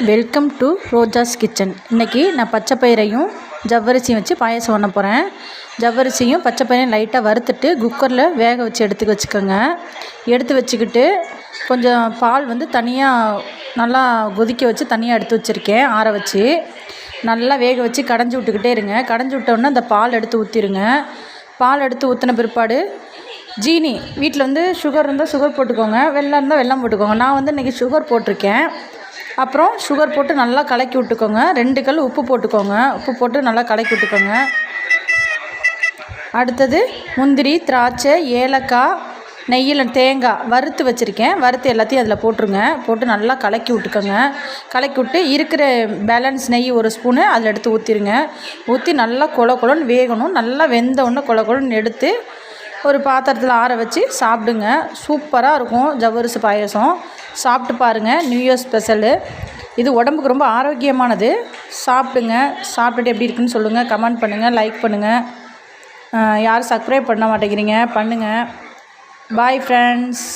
Welcome to ரோஜாஸ் kitchen இன்றைக்கி நான் பச்சை பயிரையும் ஜவ்வரிசியும் வச்சு பாயாசம் பண்ண போகிறேன் ஜவ்வரிசியும் பச்சை பயிரையும் லைட்டாக வறுத்துட்டு குக்கரில் வேக வச்சு எடுத்து வச்சுக்கோங்க. எடுத்து வச்சுக்கிட்டு கொஞ்சம் பால் வந்து தனியாக நல்லா கொதிக்க வச்சு தனியாக எடுத்து வச்சுருக்கேன் ஆற வச்சு. நல்லா வேக வச்சு கடைஞ்சி விட்டுக்கிட்டே இருங்க. கடைஞ்சி விட்டோன்னே அந்த பால் எடுத்து ஊற்றிடுங்க பால் எடுத்து ஊற்றின பிற்பாடு ஜீனி வீட்டில் வந்து சுகர் இருந்தால் சுகர் போட்டுக்கோங்க. வெள்ளம் இருந்தால் வெள்ளம் போட்டுக்கோங்க. நான் வந்து இன்றைக்கி சுகர் போட்டிருக்கேன். அப்புறம் சுகர் போட்டு நல்லா கலக்கி விட்டுக்கோங்க. ரெண்டு கல் உப்பு போட்டுக்கோங்க. உப்பு போட்டு நல்லா கலக்கி விட்டுக்கோங்க. அடுத்தது முந்திரி திராட்சை ஏலக்காய் நெய்யில் தேங்காய் வறுத்து வச்சுருக்கேன். வறுத்து எல்லாத்தையும் அதில் போட்டுருங்க. போட்டு நல்லா கலக்கி விட்டுக்கோங்க. கலக்கி விட்டு இருக்கிற பேலன்ஸ் நெய் ஒரு ஸ்பூனு அதில் எடுத்து ஊற்றிடுங்க ஊற்றி நல்லா கொல கொலன்னு வேகணும். நல்லா வெந்த உடனே கொல கொலன்னு எடுத்து ஒரு பாத்திரத்தில் ஆற வச்சு சாப்பிடுங்க. சூப்பராக இருக்கும். ஜவ்வரிசி பாயசம். சாப்பிட்டு பாருங்கள் நியூ இயர் ஸ்பெஷலு இது உடம்புக்கு ரொம்ப ஆரோக்கியமானது. சாப்பிடுங்க. சாப்பிட்டுட்டு எப்படி இருக்குன்னு சொல்லுங்கள் கமெண்ட் பண்ணுங்கள் லைக் பண்ணுங்கள் யாரும் சப்ஸ்கிரைப் பண்ண மாட்டேங்கிறீங்க. பண்ணுங்கள் பாய் ஃப்ரெண்ட்ஸ்